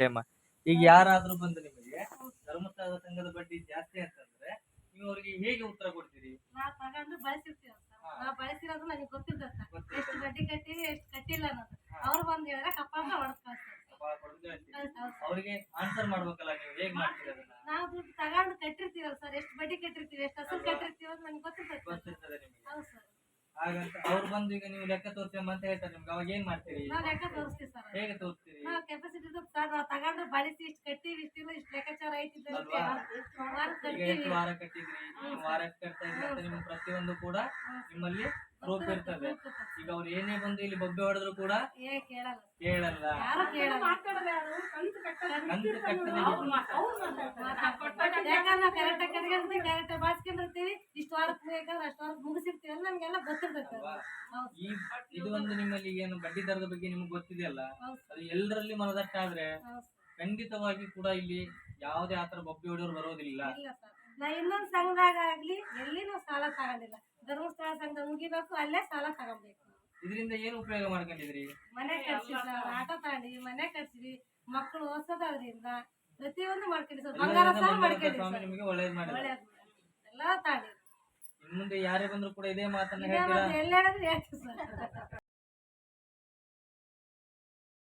ಪ್ರೇಮ. ಈಗ ಯಾರಾದ್ರೂ ಬಂದು ನಿಮಗೆ ಧರ್ಮಸ್ಥಳದ ಸಂಘದ ಬಡ್ಡಿ ಜಾಸ್ತಿ ಅಂತಂದ್ರೆ ನೀವು ಅವರಿಗೆ ಹೇಗೆ ಉತ್ತರ ಕೊಡ್ತೀರಿ? ನಾ ತಗೊಂಡು ಬಳಸಿರ್ತೀವಿ ಸರ್. ನಾವ್ ಬಳಸಿರೋದು ನನಗೆ ಗೊತ್ತಿರ್ತದೆ. ಎಷ್ಟು ಬಡ್ಡಿ ಕಟ್ಟಿ ಎಷ್ಟು ಕಟ್ಟಿಲ್ಲ ಅನ್ನೋದು. ಅವ್ರು ಬಂದ್ ಹೇಳಿದ್ರೆ ಕಪ್ಪ ಅಂತ ಹೊಡೆದ್. ಅವರಿಗೆ ಆನ್ಸರ್ ಮಾಡ್ಬೇಕಲ್ಲ ನೀವು ಹೇಗ್ ಮಾಡ್ತೀರಿ ಅದನ್ನ? ನಾವು ದುಡ್ಡು ತಗೊಂಡು ಕಟ್ಟಿರ್ತೀವಲ್ಲ ಸರ್ ಎಷ್ಟು ಬಡ್ಡಿ ಕಟ್ಟಿರ್ತೀವಿ ಎಷ್ಟು ಹಸರು ಕಟ್ಟಿರ್ತೀವಿ ಅಂತ ನನಗೆ ಗೊತ್ತಿರ್ತದೆ ಗೊತ್ತಿರ್ತದೆ ನಿಮಗೆ. ಹೌದು ಸರ್. ಹಾಗಂತ ಅವ್ರು ಬಂದು ಈಗ ನೀವು ಲೆಕ್ಕ ತೋರಿಸಿ ಅಂತ ಹೇಳ್ತಾರೆ ನಿಮ್ಗೆ ಅವಾಗ ಏನ್ ಮಾಡ್ತೀರಿ? ನಾನು ಲೆಕ್ಕ ತೋರಿಸ್ತೀವಿ ಸರ್. ಹೇಗೆ ತೋರಿಸ್ತೀರಿ? ನಾವು ಕೆಪಾಸಿಟಿ ಸರ್ ನಾವು ತಗೊಂಡು ಬಳಸಿ ಇಷ್ಟು ಕಟ್ಟಿವಿ ಇಷ್ಟಿಲ್ಲ ಇಷ್ಟು ಲೆಕ್ಕಾಚಾರ ಐತಿ ಅಂತ ಅಲ್ವಾ? ವಾರ ಈಗ ವಾರ ಕಟ್ಟಿದ್ರಿ? ನೀವು ಕಟ್ತಾ ಇದ್ರಿ ಅಂತ ನಿಮ್ಗೆ ಪ್ರತಿಯೊಂದು ಕೂಡ ನಿಮ್ಮಲ್ಲಿ ಪ್ರೂಫ್ ಇರ್ತದೆ. ಈಗ ಅವ್ರು ಏನೇ ಬಂದು ಇಲ್ಲಿ ಬೊಬ್ಬೆ ಹೊಡೆದ್ರು ಕೂಡ ಏ ಕೇಳಲ್ಲ. ಕೇಳಲ್ಲ. ಯಾರು ಕೇಳಲ್ಲ. ಕಂತು ಕಟ್ಟದೆ. ಬೇಕಾದ್ರೆ ನಮ್ಗೆಲ್ಲ ಗೊತ್ತಿರ್ತೈತೆ. ಈ ಇದು ಒಂದು ನಿಮ್ಮಲ್ಲಿ ಏನು ಬಡ್ಡಿ ದರದ ಬಗ್ಗೆ ನಿಮ್ಗೆ ಗೊತ್ತಿದೆಯಲ್ಲ? ಅದು ಎಲ್ಲರಲ್ಲಿ ಮನದಟ್ಟಾದ್ರೆ ಖಂಡಿತವಾಗಿ ಕೂಡ ಇಲ್ಲಿ ಯಾವುದೇ ಆತರ ಬೊಬ್ಬೆ ಹೊಡೆಯವ್ರು ಬರೋದಿಲ್ಲ. ಇಲ್ಲ ಸರ್. ನಾ ಇನ್ನೊಂದ್ ಸಂಘದಾಗ ಆಗ್ಲಿ ಎಲ್ಲಿ ನಾವು ಸಾಲ ತಗೊಂಡಿಲ್ಲ. ಧರ್ಮಸ್ಥಳ ಸಂಘ ಮುಗಿಬೇಕು ಅಲ್ಲೇ ಸಾಲ ತಗೊಬೇಕು. ಇದರಿಂದ ಏನು ಉಪಯೋಗ ಮಾಡ್ಕೊಂಡಿದ್ರಿ ಮನೆ ಕಟ್ಸಿ ಸರ್ ಆಟೋ ತಗೊಂಡಿವಿ ಮನೆ ಕಟ್ಸಿವಿ ಮಕ್ಕಳು ಓದ್ಸೋದ್ರಿಂದ ಪ್ರತಿಯೊಂದು ಮಾಡ್ಕೊಂಡಿ ಸರ್. ಬಂಗಾರ ಸಹ ಮಾಡ್ಕೊಂಡಿ ನಿಮಗೆ ಒಳ್ಳೇದ್ ಎಲ್ಲ ಯಾರೇ ಬಂದ್ರು ಕೂಡ ಇದೇ ಮಾತನ್ನ ಹೇಳ್ತೀರಾ? ಎಲ್ಲಿ ಹೇಳಿದ್ರೆ